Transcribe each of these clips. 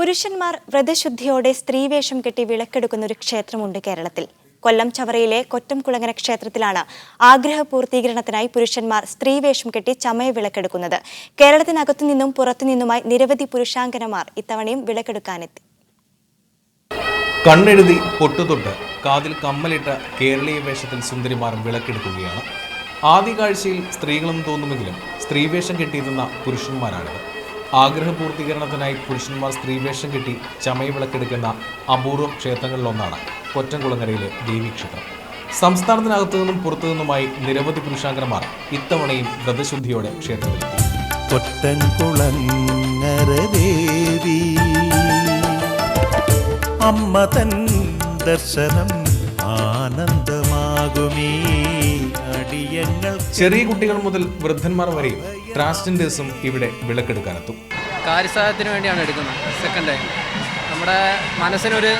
പുരുഷന്മാർ വ്രതശുദ്ധിയോടെ സ്ത്രീവേഷം കെട്ടി വിളക്കെടുക്കുന്ന ഒരു ക്ഷേത്രമുണ്ട് കേരളത്തിൽ. കൊല്ലം ചവറയിലെ കൊറ്റംകുളങ്ങര ക്ഷേത്രത്തിലാണ് ആഗ്രഹ പൂർത്തീകരണത്തിനായി പുരുഷന്മാർ സ്ത്രീവേഷം കെട്ടി ചമയ വിളക്കെടുക്കുന്നത്. കേരളത്തിനകത്തു നിന്നും പുറത്തു നിന്നുമായി നിരവധി പുരുഷാങ്കനമാർ ഇത്തവണയും വിളക്കെടുക്കാനെത്തി. കണ്ണെഴുതി പൊട്ടുതൊട്ട് കാതിൽ കമ്മലിട്ട കേരളീയ വേഷത്തിൽ സുന്ദരിമാർ വിളക്കെടുക്കുകയാണ്. ആദ്യ കാഴ്ചയിൽ സ്ത്രീകളെന്ന് തോന്നുമെങ്കിലും സ്ത്രീവേഷം കെട്ടിയിരുന്ന പുരുഷന്മാരാണിത് ആഗ്രഹ പൂർത്തീകരണത്തിനായി പുരുഷന്മാർ സ്ത്രീവേഷം കെട്ടി ചമയ വിളക്കെടുക്കുന്ന അപൂർവം ക്ഷേത്രങ്ങളിലൊന്നാണ് കൊറ്റംകുളങ്ങരയിലെ ദേവീക്ഷേത്രം. സംസ്ഥാനത്തിനകത്തു നിന്നും പുറത്തു നിന്നുമായി നിരവധി പുരുഷാങ്കന്മാർ ഇത്തവണയും വ്രതശുദ്ധിയോടെ ക്ഷേത്രത്തിലെത്തി കൊറ്റൻകുളങ്ങര ദേവി അമ്മ തൻ ദർശനം ആനന്ദമാകുമീ അടിയങ്ങൾ ചെറിയ കുട്ടികൾ മുതൽ വൃദ്ധന്മാർ വരെയും ട്രാൻസ്ജെൻഡേഴ്സും ഇവിടെ വിളക്കെടുക്കാനെത്തും. കാര്യസാധ്യത്തിന് വേണ്ടിയാണ് എടുക്കുന്നത് സെക്കൻഡ് നമ്മുടെ മനസ്സിനൊരു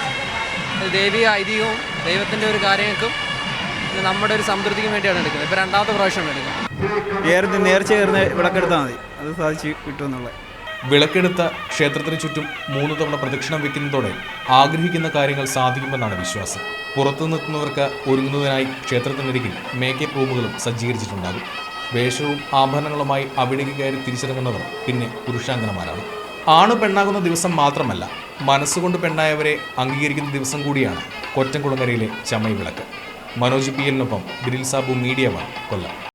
ദൈവിക ഐതിഹ്യവും ദൈവത്തിന്റെ ഒരു കാര്യങ്ങൾക്കും നമ്മുടെ ഒരു സംതൃപ്തിക്കും വേണ്ടിയാണ് എടുക്കുന്നത്. ഇപ്പോൾ രണ്ടാമത്തെ പ്രാവശ്യം എടുക്കുന്നത്. നേർച്ച കയറുന്ന വിളക്കെടുത്താൽ മതി. അത് സാധിച്ച് കിട്ടുമെന്നുള്ളത്. വിളക്കെടുത്ത ക്ഷേത്രത്തിന് ചുറ്റും മൂന്ന് തവണ പ്രദക്ഷിണം വെക്കുന്നതോടെ ആഗ്രഹിക്കുന്ന കാര്യങ്ങൾ സാധിക്കുമെന്നാണ് വിശ്വാസം. പുറത്തു നിൽക്കുന്നവർക്ക് ഒരുങ്ങുന്നതിനായി ക്ഷേത്രത്തിനരികിൽ മേക്കപ്പ് റൂമുകളും സജ്ജീകരിച്ചിട്ടുണ്ടാകും. വേഷവും ആഭരണങ്ങളുമായി അവിടേക്ക് കയറി തിരിച്ചിറങ്ങുന്നവർ പിന്നെ പുരുഷാംഗനമാരാണ്. ആണ് പെണ്ണാകുന്ന ദിവസം മാത്രമല്ല മനസ്സുകൊണ്ട് പെണ്ണായവരെ അംഗീകരിക്കുന്ന ദിവസം കൂടിയാണ് കൊറ്റംകുളങ്ങരയിലെ ചമയവിളക്ക് മനോജ് പി എല്ലിനൊപ്പം സാബു മീഡിയ വൺ കൊല്ലം.